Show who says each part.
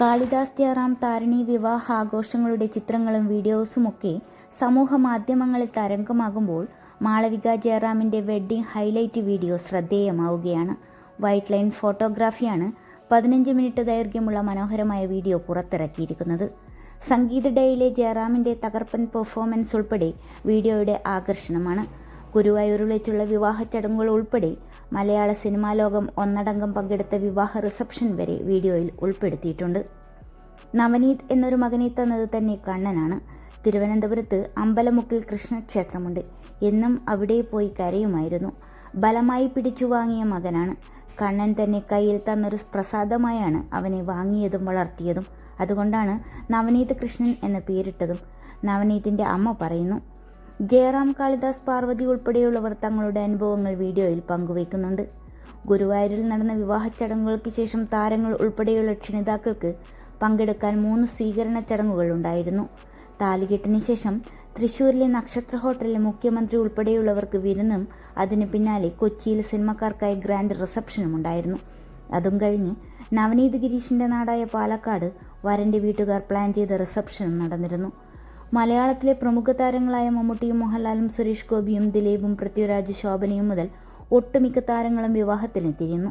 Speaker 1: കാളിദാസ് ജയറാം താരണി വിവാഹ ആഘോഷങ്ങളുടെ ചിത്രങ്ങളും വീഡിയോസുമൊക്കെ സമൂഹ മാധ്യമങ്ങളിൽ തരംഗമാകുമ്പോൾ മാളവിക ജയറാമിന്റെ വെഡ്ഡിംഗ് ഹൈലൈറ്റ് വീഡിയോ ശ്രദ്ധേയമാവുകയാണ്. വൈറ്റ് ലൈൻ ഫോട്ടോഗ്രാഫിയാണ് പതിനഞ്ച് മിനിറ്റ് ദൈർഘ്യമുള്ള മനോഹരമായ വീഡിയോ പുറത്തിറക്കിയിരിക്കുന്നത്. സംഗീത ഡേയിലെ ജയറാമിന്റെ തകർപ്പൻ പെർഫോമൻസ് ഉൾപ്പെടെ വീഡിയോയുടെ ആകർഷണമാണ്. ഗുരുവായൂരിൽ വെച്ചുള്ള വിവാഹ ചടങ്ങുകൾ ഉൾപ്പെടെ മലയാള സിനിമാ ലോകം ഒന്നടങ്കം പങ്കെടുത്ത വിവാഹ റിസപ്ഷൻ വരെ വീഡിയോയിൽ ഉൾപ്പെടുത്തിയിട്ടുണ്ട്. നവനീത് എന്നൊരു മകനെ തന്നത് തന്നെ കണ്ണനാണ്. തിരുവനന്തപുരത്ത് അമ്പലമുക്കിൽ കൃഷ്ണക്ഷേത്രമുണ്ട്. എന്നും അവിടെ പോയി കരയുമായിരുന്നു. ബലമായി പിടിച്ചു വാങ്ങിയ മകനാണ്. കണ്ണൻ തന്നെ കയ്യിൽ തന്നൊരു പ്രസാദമായാണ് അവനെ വാങ്ങിയതും വളർത്തിയതും. അതുകൊണ്ടാണ് നവനീത് കൃഷ്ണൻ എന്ന പേരിട്ടതും. നവനീതിന്റെ അമ്മ പറയുന്നു ജയറാം കാളിദാസ് പാർവതി ഉൾപ്പെടെയുള്ളവർ തങ്ങളുടെ അനുഭവങ്ങൾ വീഡിയോയിൽ പങ്കുവയ്ക്കുന്നുണ്ട്. ഗുരുവായൂരിൽ നടന്ന വിവാഹ ചടങ്ങുകൾക്ക് ശേഷം താരങ്ങൾ ഉൾപ്പെടെയുള്ള ക്ഷണിതാക്കൾക്ക് പങ്കെടുക്കാൻ മൂന്ന് സ്വീകരണ ചടങ്ങുകൾ ഉണ്ടായിരുന്നു. താലികെട്ടിന് ശേഷം തൃശൂരിലെ നക്ഷത്ര ഹോട്ടലിലെ മുഖ്യമന്ത്രി ഉൾപ്പെടെയുള്ളവർക്ക് വിരുന്നും അതിന് പിന്നാലെ കൊച്ചിയിൽ സിനിമക്കാർക്കായി ഗ്രാൻഡ് റിസപ്ഷനും ഉണ്ടായിരുന്നു. അതും കഴിഞ്ഞ് നവനീത് ഗിരീഷിന്റെ നാടായ പാലക്കാട് വരന്റെ വീട്ടുകാർ പ്ലാൻ ചെയ്ത റിസപ്ഷനും നടന്നിരുന്നു. മലയാളത്തിലെ പ്രമുഖ താരങ്ങളായ മമ്മൂട്ടിയും മോഹൻലാലും സുരേഷ് ഗോപിയും ദിലീപും പൃഥ്വിരാജ് ശോഭനയും മുതൽ ഒട്ടുമിക്ക താരങ്ങളും വിവാഹത്തിനെത്തിയിരുന്നു.